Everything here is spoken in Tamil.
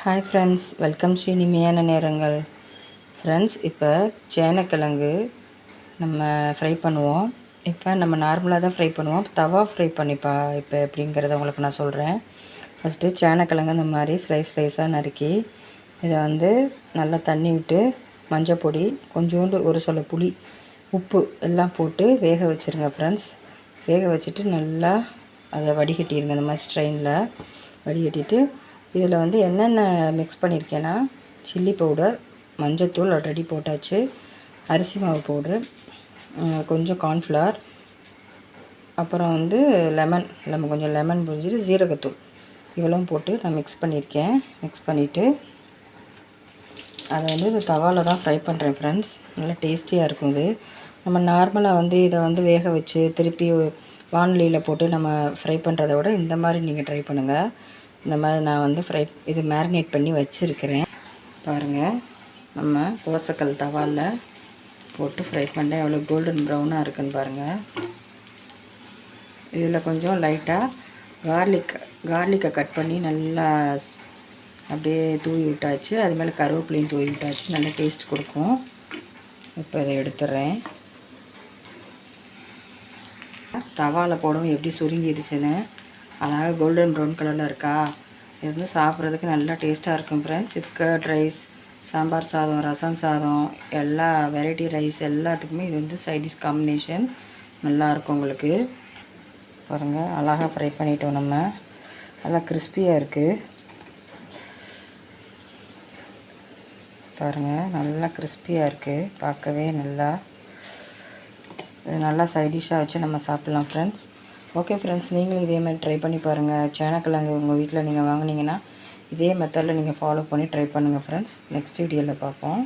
ஹாய் ஃப்ரெண்ட்ஸ் வெல்கம் ஸ்ரீ இனிமையான நேரங்கள். ஃப்ரெண்ட்ஸ் இப்போ சேனக்கிழங்கு நம்ம ஃப்ரை பண்ணுவோம். இப்போ நம்ம நார்மலாக தான் ஃப்ரை பண்ணுவோம். தவா ஃப்ரை பண்ணிப்பா இப்போ எப்படிங்கிறத உங்களுக்கு நான் சொல்கிறேன் ஃபஸ்ட்டு சேனக்கிழங்கு இந்த மாதிரி ஸ்லைஸ் ஸ்லைஸாக நறுக்கி இதை வந்து நல்லா தண்ணி விட்டு மஞ்சள் பொடி கொஞ்சோண்டு ஒரு சொல்ல புளி உப்பு எல்லாம் போட்டு வேக வச்சுருங்க ஃப்ரெண்ட்ஸ் வேக வச்சுட்டு நல்லா அதை வடிகட்டிடுங்க இந்த மாதிரி ஸ்ட்ரெயினில் வடிகட்டிட்டு இதில் வந்து என்னென்ன மிக்ஸ் பண்ணியிருக்கேன்னா சில்லி பவுடர் மஞ்சத்தூள் ஆல்ரெடி போட்டாச்சு அரிசி மாவு பவுட்ரு கொஞ்சம் கார்ன்ஃப்ளவர் அப்புறம் வந்து லெமன் லெமன் கொஞ்சம் லெமன் புரிஞ்சிட்டு ஜீரகத்தூள் இவ்வளோ போட்டு நான் மிக்ஸ் பண்ணியிருக்கேன். மிக்ஸ் பண்ணிவிட்டு அதை வந்து இந்த தவாவில் தான் ஃப்ரை பண்ணுறேன் ஃப்ரெண்ட்ஸ் நல்லா டேஸ்டியாக இருக்கும் இது. நம்ம நார்மலாக வந்து இதை வந்து வேக வச்சு திருப்பி வானொலியில் போட்டு நம்ம ஃப்ரை பண்ணுறத விட இந்த மாதிரி நீங்கள் ட்ரை பண்ணுங்கள் இந்த மாதிரி நான் வந்து ஃப்ரை இது மேரினேட் பண்ணி வச்சுருக்கிறேன். பாருங்கள் நம்ம தோசைக்கல் தவாலில் போட்டு ஃப்ரை பண்ணேன் எவ்வளோ கோல்டன் ப்ரௌனாக இருக்குன்னு பாருங்கள் இதில் கொஞ்சம் லைட்டாக கார்லிக் கார்லிக்கை கட் பண்ணி நல்லா அப்படியே தூவி விட்டாச்சு. அது மேலே கருவேப்பிலையும் தூவி விட்டாச்சு. நல்லா டேஸ்ட் கொடுக்கும். இப்போ இதை எடுத்துடுறேன் தவாவில் போடவும் எப்படி சுருங்கிடுச்சுன்னு அழகாக கோல்டன் ப்ரௌன் கலரில் இருக்கா? இது வந்து சாப்பிட்றதுக்கு நல்லா டேஸ்ட்டாக இருக்கும் ஃப்ரெண்ட்ஸ் இது ரைஸ் சாம்பார் சாதம் ரசம் சாதம் எல்லா வெரைட்டி ரைஸ் எல்லாத்துக்குமே இது வந்து சைடிஷ் காம்பினேஷன் நல்லாயிருக்கும் உங்களுக்கு. பாருங்கள் அழகாக ஃப்ரை பண்ணிட்டோம் நம்ம. நல்லா கிறிஸ்பியாக இருக்குது பாருங்கள் நல்லா கிறிஸ்பியாக இருக்குது பார்க்கவே நல்லா. இது நல்லா சைடிஷாக வச்சு நம்ம சாப்பிட்லாம் ஃப்ரெண்ட்ஸ் ஓகே ஃப்ரெண்ட்ஸ் நீங்களும் இதே மாதிரி ட்ரை பண்ணி பாருங்கள் சேனக்கிழங்கு உங்கள் வீட்டில் நீங்கள் வாங்கினீங்கன்னா இதே மெத்தடில் நீங்கள் ஃபாலோ பண்ணி ட்ரை பண்ணுங்கள் ஃப்ரெண்ட்ஸ் நெக்ஸ்ட் வீடியோவில் பார்ப்போம்.